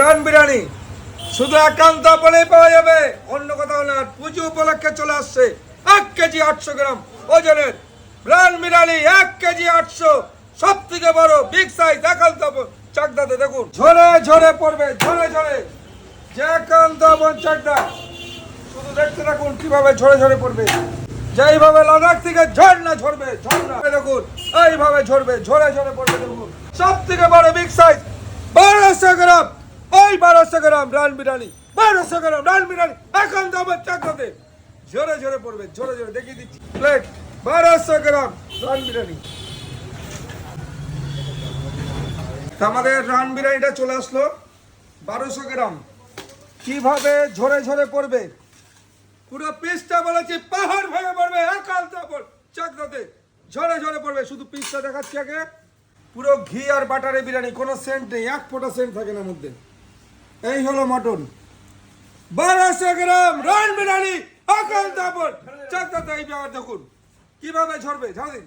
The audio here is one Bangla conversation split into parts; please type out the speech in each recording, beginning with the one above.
রান বিরিয়ানি। শুধু একান্ত বলেই পাওয়া যাবে। অন্য কোথাও না, পুজো উপলক্ষে চলে আসছে এক কেজি আটশো গ্রাম ওজনের রান বিরিয়ানি, এক কেজি আটশো। সব থেকে বড় বিগ সাইজ একান্ত চাকদাতে দেখুন। ঝরে ঝরে পড়বে, ঝরে ঝরে। যে একান্ত চাকদা, শুধু দেখতে থাকুন কীভাবে ঝরে ঝরে পড়বে। যেইভাবে লাদাখ থেকে ঝর্ণা ঝরবে, ঝর্ণা। দেখুন, এইভাবে ঝরবে, ঝরে ঝরে পড়বে, দেখুন। সব থেকে বড় বিগ সাইজ বারোশো গ্রাম ওই বারোশো গ্রাম রান বিরিয়ানি বারোশো গ্রাম রান বিরিয়ানি এখন তো আমার চাকরাতে ঝরে ঝরে পড়বে, ঝরে ঝরে দেখিয়ে দিচ্ছি। প্লেট বারোশো গ্রাম রান বিরিয়ানি আমাদের রান বিরিয়ানিটা চলে আসলো। বারোশো গ্রাম কীভাবে ঝরে ঝরে পড়বে? পুরো পিসটা বলেছি, পাহাড় ভেঙে পড়বে, একাল তাপর। চাকদাতে ঝরে ঝরে পড়বে। শুধু পিসটা দেখাচ্ছি আগে। পুরো ঘি আর বাটারে বিরিয়ানি কোনো সেন্ট নেই, এক ফোঁটা সেন্ট থাকে না মধ্যে। এই হলো মটন। বারোশো গ্রাম রান বিরিয়ানি একাল তাপর। চাকদাতে এই ব্যাপার দেখুন। কীভাবে ঝরবে? ঝাড়িন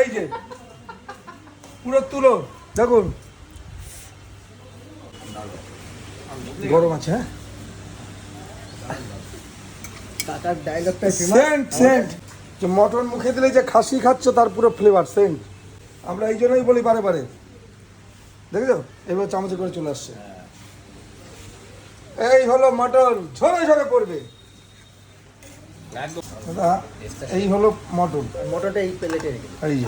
এই যে পুরো তুলো দেখুন। গরম আছে হ্যাঁ? কাকার ডায়লগটা সেন্ট সেন্ট। যে মটন মুখে দিলে যে খাসি খাচ্ছ তার পুরো ফ্লেভার সেন্ট। আমরা এই জন্যই বলি বারে বারে। দেখেছ? এবার চামচে করে চলে আসছে। এই হলো মটন ঝরে ঝরে পড়বে। দাদা এই হলো মটন। মটনটা এই প্লেটে রেখে। এই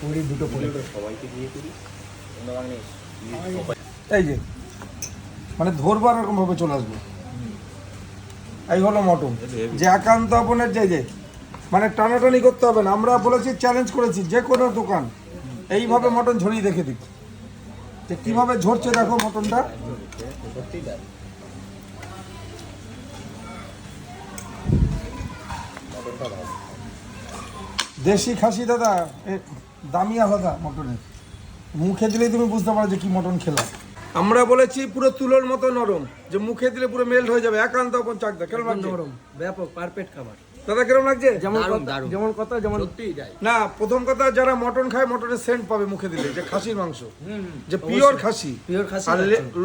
পুরি দুটো পুরি। এই যে মানে ধরবার এরকম ভাবে চলে আসবে। এই হলো মটন। যে একান্ত আপনের যে যে মানে টানাটানি করতে হবে না। আমরা বলেছি চ্যালেঞ্জ করেছি যে কোনো দোকান এইভাবে মটন ঝরিয়ে দেখে দিক। যে কীভাবে ঝরছে দেখো মটনটা। দেশি খাসি দাদা দামি আলাদা মটনের। মুখে দিলেই তুমি বুঝতে পারো যে কি মটন খেলা আমরা বলেছি পুরো তুলোর মতো নরম যে মুখে দিলে পুরো মেল্ট হয়ে যাবে। একান্ত আপন চাকদা কেমন নরম ব্যাপক পারফেক্ট খাবার। দাদা কেমন লাগছে? যেমন কথা যেমন কথা যেমন না প্রথম কথা যারা মটন খায় মটনের সেন্ট পাবে মুখে দিলে যে খাসির মাংস। যে পিওর খাসি। পিওর খাসি আর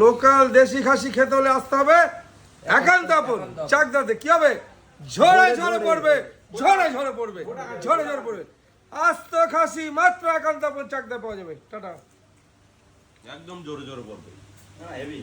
লোকাল দেশি খাসি খেতে হলে আসতে হবে একান্ত আপন। চাকদাতে কি হবে? ঝরে ঝরে পড়বে ঝরে ঝরে পড়বে ঝরে ঝরে পড়বে। আস্ত খাসি মাত্র একান্ত আপন চাকদা পাওয়া যাবে। টাটা। একদম জোরে জোরে পড়বে। হেভি